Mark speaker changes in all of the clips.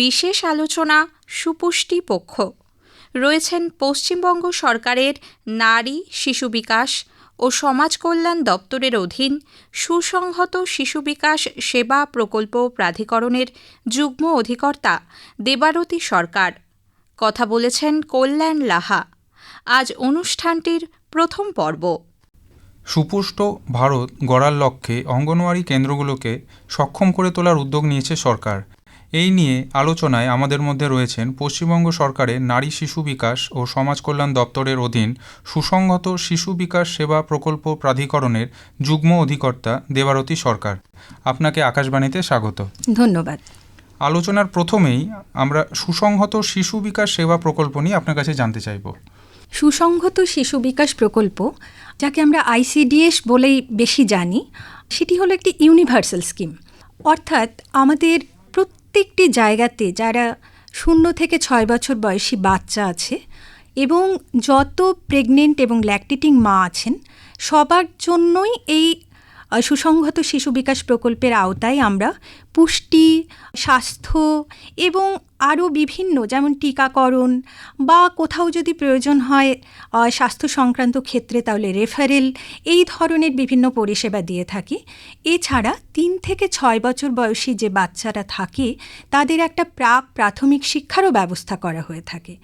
Speaker 1: বিশেষ আলোচনা সুপুষ্টি পক্ষ। রয়েছেন পশ্চিমবঙ্গ সরকারের নারী শিশু বিকাশ ও সমাজ কল্যাণ দপ্তরের অধীন সুসংহত শিশু বিকাশ সেবা প্রকল্প প্রাধিকরণের যুগ্ম অধিকর্তা দেবারতী সরকার। কথা বলেছেন কল্যাণ লাহা। আজ অনুষ্ঠানটির প্রথম পর্ব।
Speaker 2: সুপুষ্ট ভারত গড়ার লক্ষ্যে অঙ্গনওয়াড়ি কেন্দ্রগুলোকে সক্ষম করে তোলার উদ্যোগ নিয়েছে সরকার। এই নিয়ে আলোচনায় আমাদের মধ্যে রয়েছেন পশ্চিমবঙ্গ সরকারের নারী শিশু বিকাশ ও সমাজ কল্যাণ দপ্তরের অধীন সুসংহত শিশু বিকাশ সেবা প্রকল্প প্রাধিকরণের যুগ্ম অধিকর্তা দেবারতী সরকার। আপনাকে আকাশবাণীতে স্বাগত।
Speaker 3: ধন্যবাদ।
Speaker 2: আলোচনার প্রথমেই আমরা সুসংহত শিশু বিকাশ সেবা প্রকল্প নিয়ে আপনার কাছে জানতে চাইব।
Speaker 3: সুসংহত শিশু বিকাশ প্রকল্প যাকে আমরা আইসিডিএস বলেই বেশি জানি সেটি হলো একটি ইউনিভার্সাল স্কিম। অর্থাৎ আমাদের প্রত্যেকটি জায়গাতে যারা শূন্য থেকে ছয় বছর বয়সী বাচ্চা আছে এবং যত প্রেগনেন্ট এবং ল্যাকটিটিং মা আছেন, সবার জন্যই এই সুসংহত শিশু বিকাশ প্রকল্পের আওতায় আমরা পুষ্টি, স্বাস্থ্য এবং আরও বিভিন্ন, যেমন টিকাকরণ বা কোথাও যদি প্রয়োজন হয় স্বাস্থ্য সংক্রান্ত ক্ষেত্রে তাহলে রেফারেল এই ধরনের বিভিন্ন পরিষেবা দিয়ে থাকি। এছাড়া তিন থেকে ছয় বছর বয়সী যে বাচ্চারা থাকে, তাদের একটা প্রাক প্রাথমিক শিক্ষারও ব্যবস্থা করা হয়ে থাকে।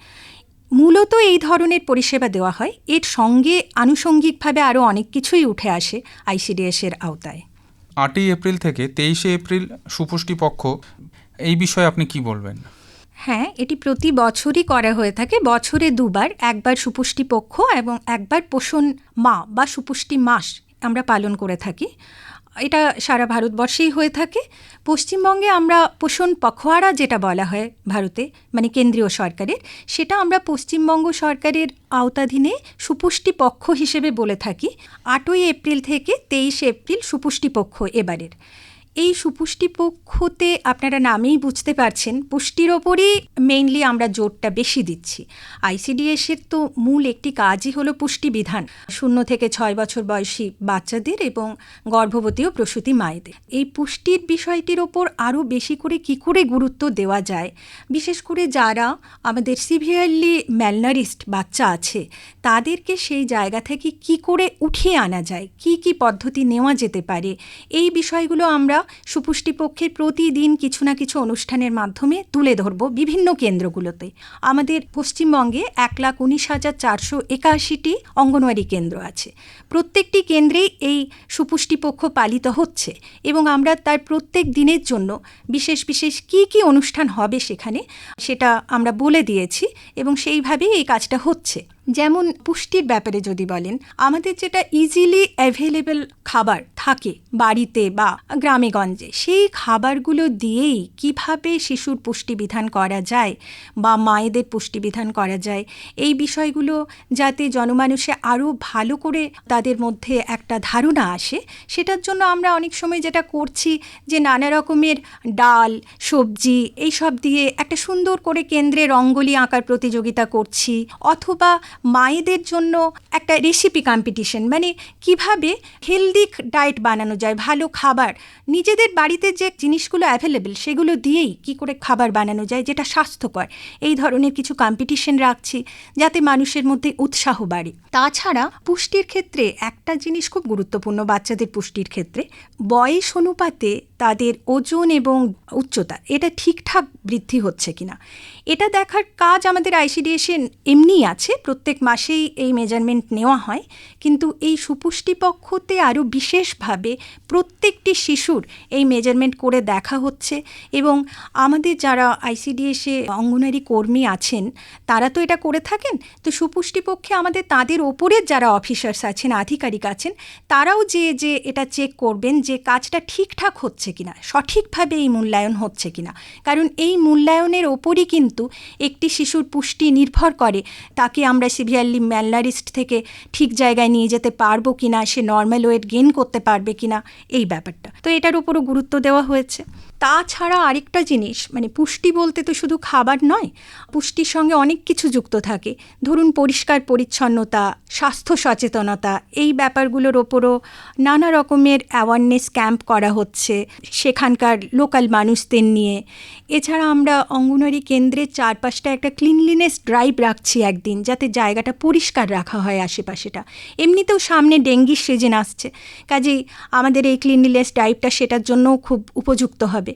Speaker 3: মূলত এই ধরনের পরিষেবা দেওয়া হয়। এর সঙ্গে আনুষঙ্গিকভাবে আরও অনেক কিছুই উঠে আসে আইসিডিএসের আওতায়।
Speaker 2: আটই এপ্রিল থেকে তেইশে এপ্রিল সুপুষ্টি পক্ষ এই বিষয়ে আপনি কি বলবেন?
Speaker 3: হ্যাঁ এটি প্রতি বছরই করা হয়ে থাকে। বছরে দুবার একবার সুপুষ্টি পক্ষ এবং একবার পোষণ মা বা সুপুষ্টি মাস আমরা পালন করে থাকি। এটা সারা ভারতবর্ষেই হয়ে থাকে। পশ্চিমবঙ্গে আমরা পোষণ পখোয়ারা যেটা বলা হয় ভারতে মানে কেন্দ্রীয় সরকারের, সেটা আমরা পশ্চিমবঙ্গ সরকারের আওতাধীনে সুপুষ্টি পক্ষ হিসেবে বলে থাকি। আটই এপ্রিল থেকে তেইশে এপ্রিল সুপুষ্টি পক্ষ এবারের। এই সুপুষ্টি পক্ষতে আপনারা নামেই বুঝতে পারছেন, পুষ্টির ওপরই মেইনলি আমরা জোরটা বেশি দিচ্ছি। আইসিডিএসের তো মূল একটি কাজই হলো পুষ্টি বিধান। শূন্য থেকে ছয় বছর বয়সী বাচ্চাদের এবং গর্ভবতী ও প্রসূতি মায়েদের। এই পুষ্টির বিষয়টির ওপর আরও বেশি করে কি করে গুরুত্ব দেওয়া যায়, বিশেষ করে যারা আমাদের সিভিয়ারলি ম্যালনারিস্ট বাচ্চা আছে, তাদেরকে সেই জায়গা থেকে কি করে উঠিয়ে আনা যায়, কি কি পদ্ধতি নেওয়া যেতে পারে, এই বিষয়গুলো আমরা সুপুষ্টি পক্ষের প্রতিদিন কিছু না কিছু অনুষ্ঠানের মাধ্যমে তুলে ধরব বিভিন্ন কেন্দ্রগুলোতে। আমাদের পশ্চিমবঙ্গে এক লাখ উনিশ হাজার চারশো একাশিটি অঙ্গনওয়াড়ি কেন্দ্র আছে। প্রত্যেকটি কেন্দ্রেই এই সুপুষ্টি পক্ষ পালিত হচ্ছে এবং আমরা তার প্রত্যেক দিনের জন্য বিশেষ বিশেষ কি কি অনুষ্ঠান হবে সেখানে সেটা আমরা বলে দিয়েছি এবং সেইভাবেই এই কাজটা হচ্ছে। যেমন পুষ্টির ব্যাপারে যদি বলেন, আমাদের যেটা ইজিলি অ্যাভেলেবেল খাবার থাকে বাড়িতে বা গ্রামেগঞ্জে, সেই খাবারগুলো দিয়েই কীভাবে শিশুর পুষ্টিবিধান করা যায় বা মায়েদের পুষ্টিবিধান করা যায়, এই বিষয়গুলো যাতে জনমানুষে আরও ভালো করে তাদের মধ্যে একটা ধারণা আসে, সেটার জন্য আমরা অনেক সময় যেটা করছি যে নানা রকমের ডাল, সবজি, এইসব দিয়ে একটা সুন্দর করে কেন্দ্রে রঙ্গোলি আঁকার প্রতিযোগিতা করছি, অথবা মায়েদের জন্য একটা রেসিপি কম্পিটিশন মানে কীভাবে হেলদি ডায়েট বানানো যায়, ভালো খাবার, নিজেদের বাড়িতে যে জিনিসগুলো অ্যাভেলেবেল সেগুলো দিয়েই কি করে খাবার বানানো যায় যেটা স্বাস্থ্যকর। এই ধরনের কিছু কম্পিটিশন রাখছি যাতে মানুষের মধ্যে উৎসাহ বাড়ে। তাছাড়া পুষ্টির ক্ষেত্রে একটা জিনিস খুব গুরুত্বপূর্ণ বাচ্চাদের পুষ্টির ক্ষেত্রে, বয়স অনুপাতে তাদের ওজন এবং উচ্চতা, এটা ঠিকঠাক বৃদ্ধি হচ্ছে কিনা। এটা দেখার কাজ আমাদের আইসিডিএসে এমনিই আছে। প্রত্যেক মাসেই এই মেজারমেন্ট নেওয়া হয়। কিন্তু এই সুপুষ্টি পক্ষতে আরও বিশেষভাবে প্রত্যেকটি শিশুর এই মেজারমেন্ট করে দেখা হচ্ছে এবং আমাদের যারা আইসিডিএসে অঙ্গনারী কর্মী আছেন, তারা তো এটা করে থাকেন। তো সুপুষ্টি পক্ষে আমাদের তাদের ওপরের যারা অফিসার্স আছেন, আধিকারিক আছেন, তারাও যে যে এটা চেক করবেন যে কাজটা ঠিকঠাক হচ্ছে কিনা, সঠিকভাবে এই মূল্যায়ন হচ্ছে কিনা। কারণ এই মূল্যায়নের ওপরই কিন্তু কিন্তু একটি শিশুর পুষ্টি নির্ভর করে। তাকে আমরা সিভিয়ারলি ম্যালনারিস্ট থেকে ঠিক জায়গায় নিয়ে যেতে পারব কি না সে নর্মাল ওয়েট গেন করতে পারবে কি না এই ব্যাপারটা। তো এটার উপরও গুরুত্ব দেওয়া হয়েছে। তাছাড়া আরেকটা জিনিস মানে পুষ্টি বলতে তো শুধু খাবার নয়, পুষ্টির সঙ্গে অনেক কিছু যুক্ত থাকে। ধরুন পরিষ্কার পরিচ্ছন্নতা, স্বাস্থ্য সচেতনতা, এই ব্যাপারগুলোর ওপরও নানা রকমের অ্যাওয়ারনেস ক্যাম্প করা হচ্ছে, সেখানকার লোকাল মানুষদের নিয়ে। এছাড়া আমরা অঙ্গনওয়াড়ি কেন্দ্রের চারপাশটা একটা ক্লিনলিনেস ড্রাইভ রাখছি একদিন, যাতে জায়গাটা পরিষ্কার রাখা হয় আশেপাশেটা। এমনিতেও সামনে ডেঙ্গির সিজন আসছে, কাজেই আমাদের এই ক্লিনলিনেস ড্রাইভটা সেটার জন্যও খুব উপযুক্ত হবে।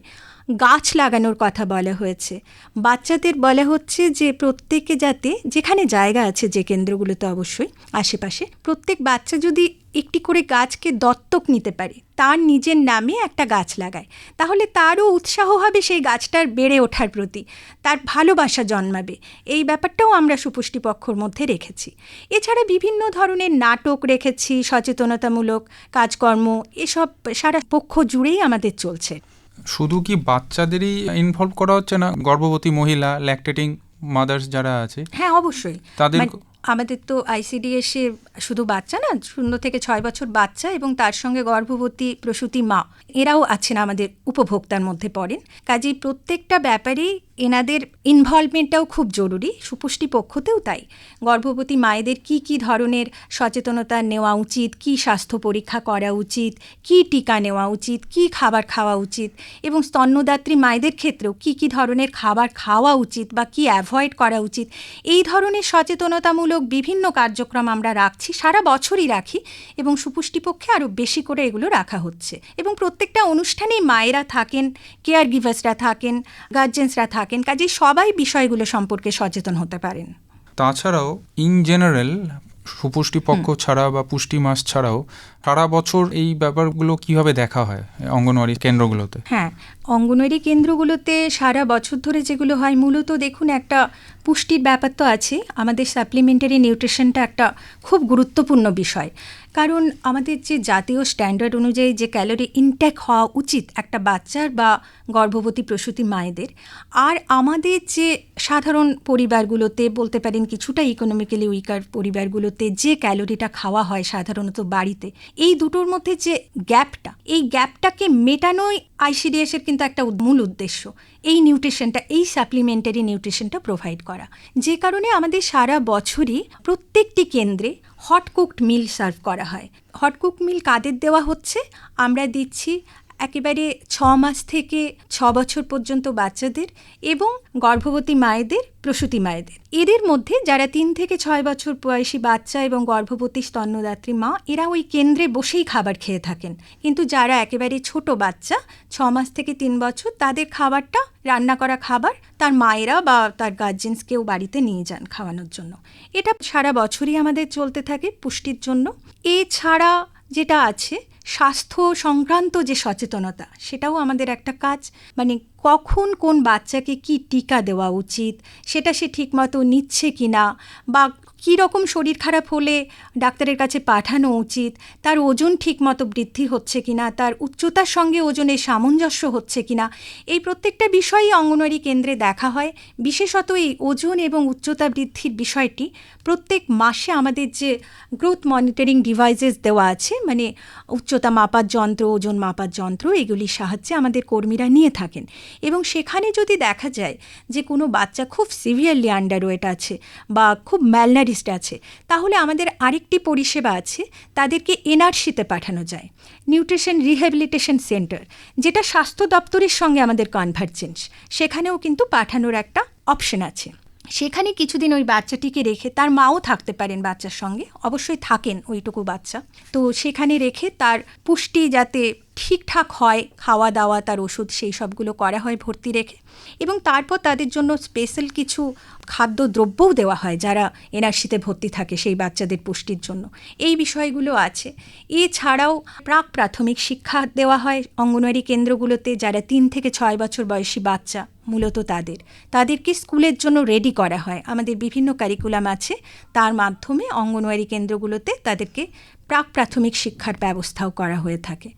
Speaker 3: গাছ লাগানোর কথা বলা হয়েছে। বাচ্চাদের বলা হচ্ছে যে, প্রত্যেকে যাতে, যেখানে জায়গা আছে যে কেন্দ্রগুলোতে অবশ্যই, আশেপাশে, প্রত্যেক বাচ্চা যদি একটি করে গাছকে দত্তক নিতে পারে। তার নিজের নামে একটা গাছ লাগায়। তাহলে তারও উৎসাহ হবে সেই গাছটার বেড়ে ওঠার প্রতি। তার ভালোবাসা জন্মাবে। এই ব্যাপারটাও আমরা সুপুষ্টিপক্ষর মধ্যে রেখেছি। এছাড়া বিভিন্ন ধরনের নাটক রেখেছি সচেতনতামূলক কাজকর্ম এসব সারা পক্ষ জুড়েই আমাদের চলছে।
Speaker 2: শুধু কি বাচ্চাদেরই ইনভলভ করা হচ্ছে না? গর্ভবতী মহিলা ল্যাকটেটিং মাদার্স যারা আছে
Speaker 3: হ্যাঁ অবশ্যই।
Speaker 2: তাদের
Speaker 3: মানে আমাদের তো আইসিডিএসে শুধু বাচ্চা না, শূন্য থেকে ছয় বছর বাচ্চা এবং তার সঙ্গে গর্ভবতী প্রসূতি মা, এরাও আছেন আমাদের উপভোক্তার মধ্যে পড়েন। কাজেই প্রত্যেকটা ব্যাপারেই এনাদের ইনভলভমেন্টটাও খুব জরুরি, সুপুষ্টি পক্ষতেও তাই। গর্ভবতী মায়েদের কি কি ধরনের সচেতনতা নেওয়া উচিত, কি স্বাস্থ্য পরীক্ষা করা উচিত, কি টিকা নেওয়া উচিত, কি খাবার খাওয়া উচিত এবং স্তন্যদাত্রী মায়েদের ক্ষেত্রেও কি কি ধরনের খাবার খাওয়া উচিত বা কি অ্যাভয়েড করা উচিত, এই ধরনের সচেতনতামূলক বিভিন্ন কার্যক্রম আমরা রাখছি, সারা বছরই রাখি এবং সুপুষ্টি পক্ষে আরও বেশি করে এগুলো রাখা হচ্ছে এবং প্রত্যেকটা অনুষ্ঠানেই মায়েরা থাকেন কেয়ার গিভার্সরা থাকেন গার্জেন্সরা থাকেন। কাজেই সবাই বিষয়গুলো সম্পর্কে সচেতন হতে পারেন।
Speaker 2: তাছাড়াও ইন জেনারেল সুপুষ্টি পক্ষ ছাড়া বা পুষ্টি মাস ছাড়াও সারা বছর এই ব্যাপারগুলো কীভাবে দেখা হয় অঙ্গনওয়াড়ি কেন্দ্রগুলোতে?
Speaker 3: হ্যাঁ অঙ্গনওয়াড়ি কেন্দ্রগুলোতে সারা বছর ধরে যেগুলো হয়, মূলত দেখুন একটা পুষ্টির ব্যাপার তো আছে। আমাদের সাপ্লিমেন্টারি নিউট্রিশনটা একটা খুব গুরুত্বপূর্ণ বিষয়। কারণ আমাদের যে জাতীয় স্ট্যান্ডার্ড অনুযায়ী যে ক্যালোরি ইনটেক হওয়া উচিত একটা বাচ্চার বা গর্ভবতী প্রসূতি মায়েদের, আর আমাদের যে সাধারণ পরিবারগুলোতে বলতে পারেন কিছুটা ইকোনমিক্যালি উইকার পরিবারগুলোতে যে ক্যালোরিটা খাওয়া হয় সাধারণত বাড়িতে এই দুটোর মধ্যে যে গ্যাপটা, এই গ্যাপটাকে মেটানোই আইসিডিএসের কিন্তু একটা মূল উদ্দেশ্য। এই নিউট্রিশনটা, এই সাপ্লিমেন্টারি নিউট্রিশনটা প্রোভাইড করা। যে কারণে আমাদের সারা বছরই প্রত্যেকটি কেন্দ্রে হট কুকড মিল সার্ভ করা হয়। হট কুক মিল কাদের দেওয়া হচ্ছে? আমরা দিচ্ছি একেবারে ছ মাস থেকে ছ বছর পর্যন্ত বাচ্চাদের এবং গর্ভবতী মায়েদের, প্রসূতি মায়েদের। এদের মধ্যে যারা তিন থেকে ছয় বছর বয়সী বাচ্চা এবং গর্ভবতী স্তন্যদাত্রী মা, এরা ওই কেন্দ্রে বসেই খাবার খেয়ে থাকেন। কিন্তু যারা একেবারে ছোট বাচ্চা, ছ মাস থেকে তিন বছর, তাদের খাবারটা, রান্না করা খাবার তার মায়েরা বা তার গার্জেন্স কেউ বাড়িতে নিয়ে যান খাওয়ানোর জন্য। এটা সারা বছরই আমাদের চলতে থাকে পুষ্টির জন্য। এছাড়া যেটা আছে, স্বাস্থ্য সংক্রান্ত যে সচেতনতা, সেটাও আমাদের একটা কাজ। মানে কখন কোন বাচ্চাকে কি টিকা দেওয়া উচিত, সেটা সে ঠিকমতো নিচ্ছে কি না বা কী রকম শরীর খারাপ হলে ডাক্তারের কাছে পাঠানো উচিত? তার ওজন ঠিকমতো বৃদ্ধি হচ্ছে কিনা? তার উচ্চতার সঙ্গে ওজনের সামঞ্জস্য হচ্ছে কিনা? এই প্রত্যেকটা বিষয়ই অঙ্গনওয়াড়ি কেন্দ্রে দেখা হয়। বিশেষত এই ওজন এবং উচ্চতা বৃদ্ধির বিষয়টি প্রত্যেক মাসে আমাদের যে গ্রোথ মনিটরিং ডিভাইসেস দেওয়া আছে মানে উচ্চতা মাপার যন্ত্র, ওজন মাপার যন্ত্র, এগুলির সাহায্যে আমাদের কর্মীরা নিয়ে থাকেন। এবং সেখানে যদি দেখা যায় যে কোনো বাচ্চা খুব সিভিয়ারলি আন্ডারওয়েট আছে বা খুব ম্যালনারিস্ট আছে। তাহলে আমাদের আরেকটি পরিষেবা আছে, তাদেরকে এনআরসিতে পাঠানো যায়। নিউট্রিশন রিহ্যাবিলিটেশন সেন্টার যেটা স্বাস্থ্য দপ্তরের সঙ্গে আমাদের কনভার্জেন্স সেখানেও কিন্তু পাঠানোর একটা অপশন আছে। সেখানে কিছুদিন ওই বাচ্চাটিকে রেখে, তার মাও থাকতে পারেন বাচ্চার সঙ্গে, অবশ্যই থাকেন ওইটুকু বাচ্চা। তো সেখানে রেখে তার পুষ্টি যাতে ঠিকঠাক হয় খাওয়া দাওয়া তার ওষুধ, সেই সবগুলো করা হয়, ভর্তি রেখে এবং তারপর তাদের জন্য স্পেশাল কিছু খাদ্য দ্রব্যও দেওয়া হয় যারা এনআরসিতে ভর্তি থাকে সেই বাচ্চাদের পুষ্টির জন্য। এই বিষয়গুলো আছে। এছাড়াও প্রাক প্রাথমিক শিক্ষা দেওয়া হয় অঙ্গনওয়াড়ি কেন্দ্রগুলোতে যারা তিন থেকে ছয় বছর বয়সী বাচ্চা, মূলত তাদের। তাদেরকে স্কুলের জন্য রেডি করা হয়। আমাদের বিভিন্ন কারিকুলাম আছে। তার মাধ্যমে অঙ্গনওয়াড়ি কেন্দ্রগুলোতে তাদেরকে প্রাক প্রাথমিক শিক্ষার ব্যবস্থাও করা হয়ে থাকে।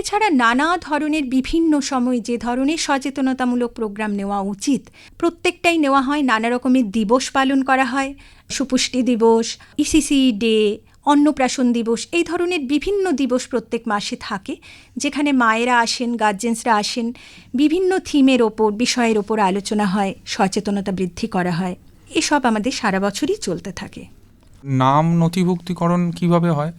Speaker 3: এছাড়া নানা ধরনের বিভিন্ন সময় যে ধরনের সচেতনতামূলক প্রোগ্রাম নেওয়া উচিত, প্রত্যেকটাই নেওয়া হয়, নানা রকমের দিবস পালন করা হয়। সুপুষ্টি দিবস ইসিসি ডে অন্নপ্রাশন দিবস, এই ধরনের বিভিন্ন দিবস প্রত্যেক মাসে থাকে, যেখানে মায়েরা আসেন গার্জেন্সরা আসেন, বিভিন্ন থিমের ওপর, বিষয়ের ওপর আলোচনা হয়, সচেতনতা বৃদ্ধি করা হয়। এসব আমাদের সারা বছরই চলতে থাকে।
Speaker 2: নাম নথিভুক্তিকরণ কীভাবে হয়?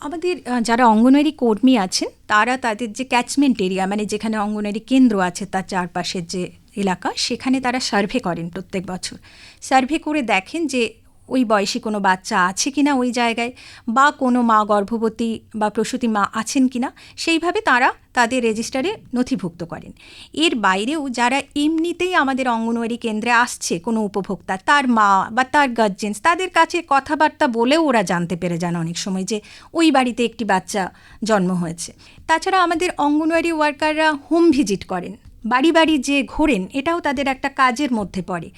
Speaker 3: আমাদের যারা অঙ্গনওয়াড়ি কর্মী আছেন, তারা তাদের যে ক্যাচমেন্ট এরিয়া মানে যেখানে অঙ্গনওয়াড়ি কেন্দ্র আছে, তার চারপাশের যে এলাকা, সেখানে তারা সার্ভে করেন প্রত্যেক বছর। সার্ভে করে দেখেন যে ওই বয়সী কোনো বাচ্চা আছে কিনা ওই জায়গায় বা কোনো মা গর্ভবতী বা প্রসূতি মা আছেন কিনা, সেইভাবে তারা তাদের রেজিস্টারে নথিভুক্ত করেন। এর বাইরেও যারা এমনিতেই আমাদের অঙ্গনওয়াড়ি কেন্দ্রে আসছে কোনো উপভোক্তা, তার মা বা তার গার্জেন্স তাদের কাছে কথাবার্তা বলেও ওরা জানতে পেরে যান অনেক সময় যে ওই বাড়িতে একটি বাচ্চা জন্ম হয়েছে। তাছাড়া আমাদের অঙ্গনওয়াড়ি ওয়ার্কাররা হোম ভিজিট করেন, বাড়ি বাড়ি যে ঘোরেন, এটাও তাদের একটা কাজের মধ্যে পড়ে।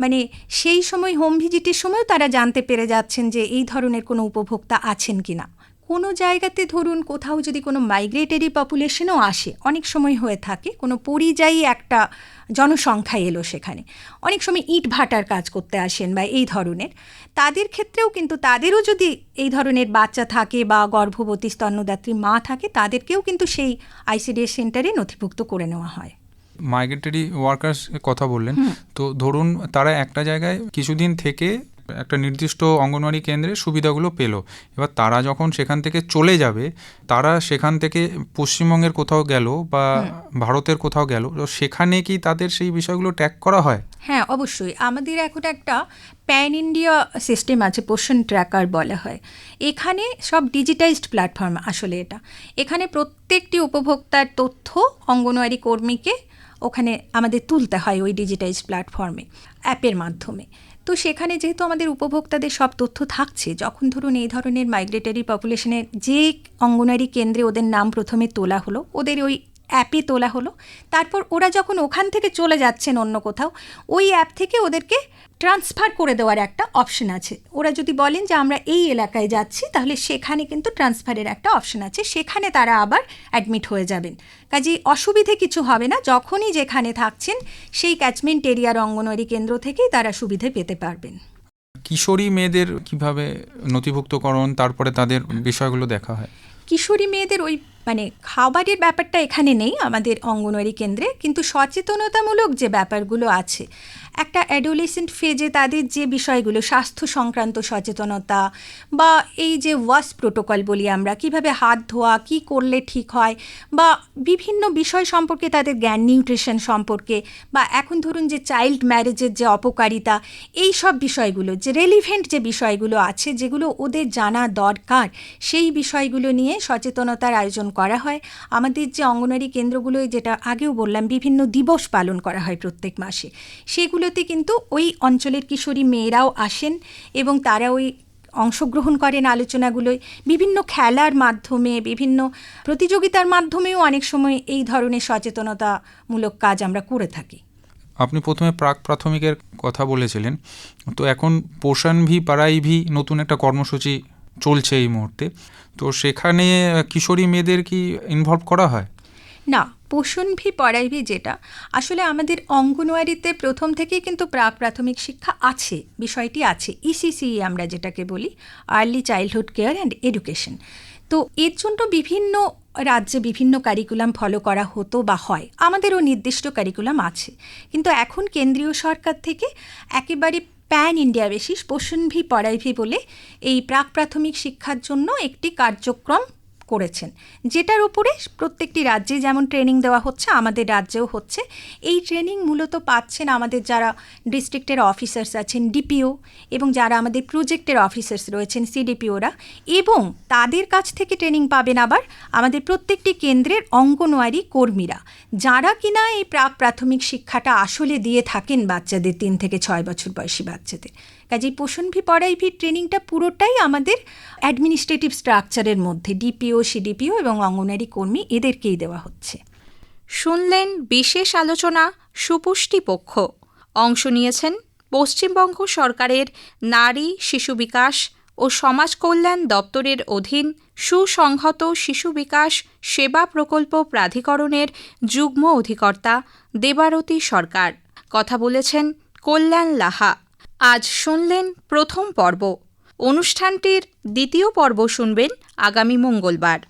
Speaker 3: মানে সেই সময় হোম ভিজিটের সময়ও তারা জানতে পেরে যাচ্ছেন যে এই ধরনের কোনো উপভোক্তা আছেন কি না কোনো জায়গাতে ধরুন কোথাও যদি কোনো মাইগ্রেটরি পপুলেশনও আসে, অনেক সময় হয়ে থাকে, কোনো পরিযায়ী একটা জনসংখ্যা এলো সেখানে। অনেক সময় ইট ভাটার কাজ করতে আসেন বা এই ধরনের। তাদের ক্ষেত্রেও কিন্তু তাদেরও যদি এই ধরনের বাচ্চা থাকে বা গর্ভবতী স্তন্যদাত্রী মা থাকে, তাদেরকেও কিন্তু সেই আইসিডিএস সেন্টারে নথিভুক্ত করে নেওয়া হয়।
Speaker 2: মাইগ্রেটরি ওয়ার্কার্স কথা বললেন। তো ধরুন তারা একটা জায়গায় কিছুদিন থেকে একটা নির্দিষ্ট অঙ্গনওয়াড়ি কেন্দ্রে সুবিধাগুলো পেল। এবার তারা যখন সেখান থেকে চলে যাবে তারা সেখান থেকে পশ্চিমবঙ্গের কোথাও গেল বা ভারতের কোথাও গেল তো সেখানে কি তাদের সেই বিষয়গুলো ট্যাগ করা হয়?
Speaker 3: হ্যাঁ অবশ্যই। আমাদের এখন একটা প্যান ইন্ডিয়া সিস্টেম আছে পোষণ ট্র্যাকার বলা হয়। এখানে সব ডিজিটাইজড প্ল্যাটফর্ম আসলে এটা। এখানে প্রত্যেকটি উপভোক্তার তথ্য অঙ্গনওয়াড়ি কর্মীকে ওখানে আমাদের তুলতে হয় ওই ডিজিটাইজ প্ল্যাটফর্মে অ্যাপের মাধ্যমে। তো সেখানে যেহেতু আমাদের উপভোক্তাদের সব তথ্য থাকছে, যখন ধরুন এই ধরনের মাইগ্রেটারি পপুলেশনের যে অঙ্গনওয়াড়ি কেন্দ্রে ওদের নাম প্রথমে তোলা হলো, ওদের ওই অ্যাপে তোলা হলো, তারপর ওরা যখন ওখান থেকে চলে যাচ্ছেন অন্য কোথাও, ওই অ্যাপ থেকে ওদেরকে ট্রান্সফার করে দেওয়ার একটা অপশন আছে। ওরা যদি বলেন যে আমরা এই এলাকায় যাচ্ছি তাহলে সেখানে কিন্তু ট্রান্সফারের একটা অপশন আছে। সেখানে তারা আবার অ্যাডমিট হয়ে যাবেন। কাজেই অসুবিধে কিছু হবে না যখনই যেখানে থাকছেন সেই ক্যাচমেন্ট এরিয়ার অঙ্গনওয়াড়ি কেন্দ্র থেকেই তারা সুবিধে পেতে পারবেন।
Speaker 2: কিশোরী মেয়েদের কীভাবে নথিভুক্তকরণ তারপরে তাদের বিষয়গুলো দেখা হয়?
Speaker 3: কিশোরী মেয়েদের ওই মানে খাবারের ব্যাপারটা এখানে নেই আমাদের অঙ্গনওয়াড়ি কেন্দ্রে, কিন্তু সচেতনতামূলক যে ব্যাপারগুলো আছে, একটা অ্যাডোলেসেন্ট ফেজে তাদের যে বিষয়গুলো, স্বাস্থ্য সংক্রান্ত সচেতনতা বা এই যে ওয়াশ প্রোটোকল বলি আমরা, কীভাবে হাত ধোয়া, কি করলে ঠিক হয় বা বিভিন্ন বিষয় সম্পর্কে তাদের জ্ঞান নিউট্রিশন সম্পর্কে বা এখন ধরুন যে চাইল্ড ম্যারেজের যে অপকারিতা, এই সব বিষয়গুলো, যে রেলিভেন্ট যে বিষয়গুলো আছে, যেগুলো ওদের জানা দরকার, সেই বিষয়গুলো নিয়ে সচেতনতার আয়োজন করা হয়। আমাদের যে অঙ্গনওয়াড়ি কেন্দ্রগুলোয় যেটা আগেও বললাম, বিভিন্ন দিবস পালন করা হয় প্রত্যেক মাসে। সেগুলোতে কিন্তু ওই অঞ্চলের কিশোরী মেয়েরাও আসেন এবং তারা ওই অংশগ্রহণ করেন আলোচনাগুলোয়। বিভিন্ন খেলার মাধ্যমে, বিভিন্ন প্রতিযোগিতার মাধ্যমেও অনেক সময় এই ধরনের সচেতনতামূলক কাজ আমরা করে থাকি।
Speaker 2: আপনি প্রথমে প্রাক প্রাথমিকের কথা বলেছিলেন। তো এখন পোষণ ভি পাড়াই ভি নতুন একটা কর্মসূচি চলছে এই মুহূর্তে। তো সেখানে কিশোরী মেয়েদের কি ইনভলভ করা হয়?
Speaker 3: না পোষণ ভি পড়াইভি যেটা, আসলে আমাদের অঙ্গনওয়াড়িতে প্রথম থেকেই কিন্তু প্রাক প্রাথমিক শিক্ষা আছে, বিষয়টি আছে ইসিসি আমরা যেটাকে বলি early childhood care and education তো এর জন্য বিভিন্ন রাজ্যে বিভিন্ন কারিকুলাম ফলো করা হতো বা হয়, আমাদেরও নির্দিষ্ট কারিকুলাম আছে। কিন্তু এখন কেন্দ্রীয় সরকার থেকে একেবারে pan India basis Poshan Bhi, Padhai Bhi বলে এই প্রাক প্রাথমিক শিক্ষার জন্য একটি কার্যক্রম করেছেন। যেটার উপরে প্রত্যেকটি রাজ্যে যেমন ট্রেনিং দেওয়া হচ্ছে, আমাদের রাজ্যেও হচ্ছে। এই ট্রেনিং মূলত পাচ্ছেন আমাদের যারা ডিস্ট্রিক্টের অফিসার্স আছেন ডিপিও এবং যারা আমাদের প্রজেক্টের অফিসার্স রয়েছেন সিডিপিওরা এবং তাদের কাছ থেকে ট্রেনিং পাবেন আবার আমাদের প্রত্যেকটি কেন্দ্রের অঙ্গনওয়াড়ি কর্মীরা। যারা কিনা এই প্রাক প্রাথমিক শিক্ষাটা আসলে দিয়ে থাকেন বাচ্চাদের তিন থেকে ছয় বছর বয়সী বাচ্চাদের। কাজেই পোষণ ভি পড়াই ভি ট্রেনিংটা পুরোটাই আমাদের অ্যাডমিনিস্ট্রেটিভ স্ট্রাকচারের মধ্যে ডিপিও সিডিপিও এবং অঙ্গনারী কর্মী এদেরকেই দেওয়া হচ্ছে।
Speaker 1: শুনলেন বিশেষ আলোচনা সুপুষ্টি পক্ষ। অংশ নিয়েছেন পশ্চিমবঙ্গ সরকারের নারী, শিশু বিকাশ ও সমাজ কল্যাণ দপ্তরের অধীন সুসংহত শিশু বিকাশ সেবা প্রকল্প প্রাধিকরণের যুগ্ম অধিকর্তা দেবারতী সরকার। কথা বলেছেন কল্যাণ লাহা। আজ শুনলেন প্রথম পর্ব। অনুষ্ঠানটির দ্বিতীয় পর্ব শুনবেন আগামী মঙ্গলবার।